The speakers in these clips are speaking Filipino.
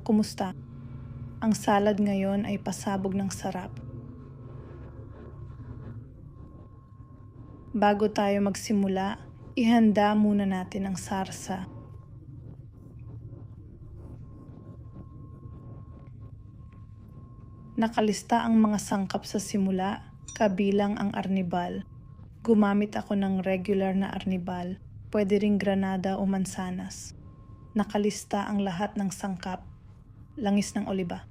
Kumusta? Ang salad ngayon ay pasabog ng sarap. Bago tayo magsimula, ihanda muna natin ang sarsa. Nakalista ang mga sangkap sa simula, kabilang ang arnibal. Gumamit ako ng regular na arnibal, pwede ring granada o mansanas. Nakalista ang lahat ng sangkap, langis ng oliba,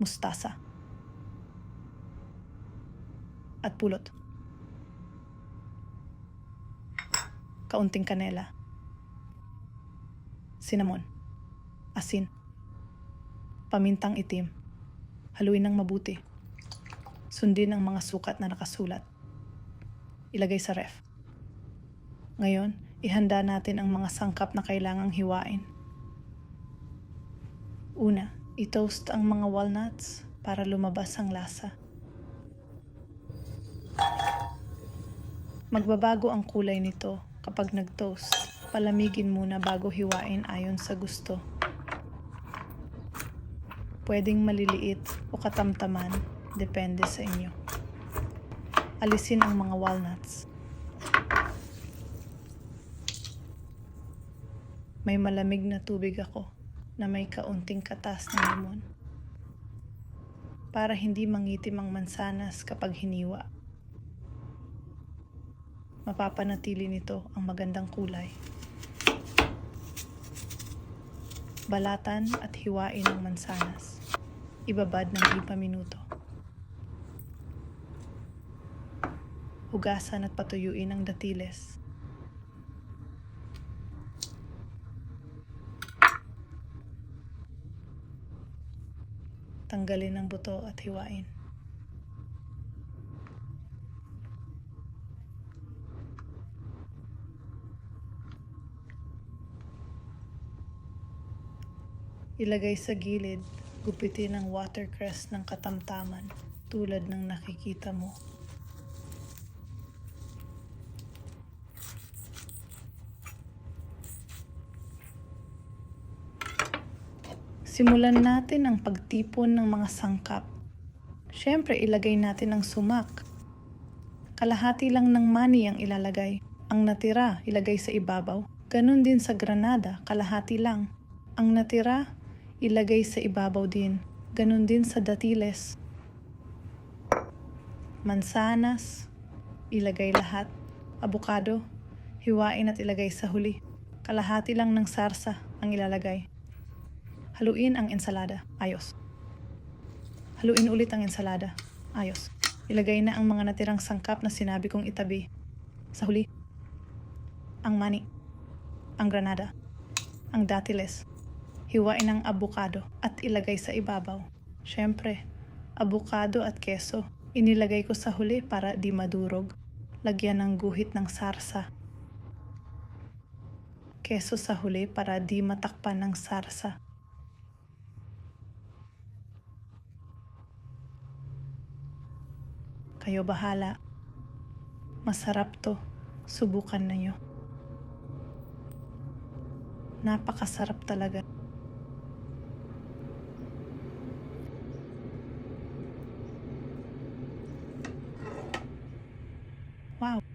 mustasa, at pulot. Kaunting kanela, cinnamon, asin, pamintang itim, haluin ng mabuti. Sundin ang mga sukat na nakasulat. Ilagay sa ref. Ngayon, ihanda natin ang mga sangkap na kailangang hiwain. Una, i-toast ang mga walnuts para lumabas ang lasa. Magbabago ang kulay nito kapag nag-toast. Palamigin muna bago hiwain ayon sa gusto. Pwedeng maliliit o katamtaman, depende sa inyo. Alisin ang mga walnuts. May malamig na tubig ako na may kaunting katas ng limon. Para hindi mangitim ang mansanas kapag hiniwa. Mapapanatili nito ang magandang kulay. Balatan at hiwain ang mansanas. Ibabad ng 5 minuto. Hugasan at patuyuin ang datiles. Tanggalin ang buto at hiwain. Ilagay sa gilid, gupitin ang watercress ng katamtaman tulad ng nakikita mo. Simulan natin ang pagtipon ng mga sangkap. Siyempre, ilagay natin ang sumak. Kalahati lang ng mani ang ilalagay. Ang natira, ilagay sa ibabaw. Ganon din sa granada, kalahati lang. Ang natira, ilagay sa ibabaw din. Ganon din sa datiles. Mansanas, ilagay lahat. Abukado, hiwain at ilagay sa huli. Kalahati lang ng sarsa ang ilalagay. Haluin ang ensalada. Ayos. Haluin ulit ang ensalada. Ayos. Ilagay na ang mga natirang sangkap na sinabi kong itabi. Sa huli, ang mani, ang granada, ang datiles. Hiwain ang abukado at ilagay sa ibabaw. Siyempre, abukado at keso. Inilagay ko sa huli para di madurog. Lagyan ng guhit ng sarsa. Keso sa huli para di matakpan ng sarsa. Kayo bahala. Masarap to. Subukan na nyo. Napakasarap talaga. Wow.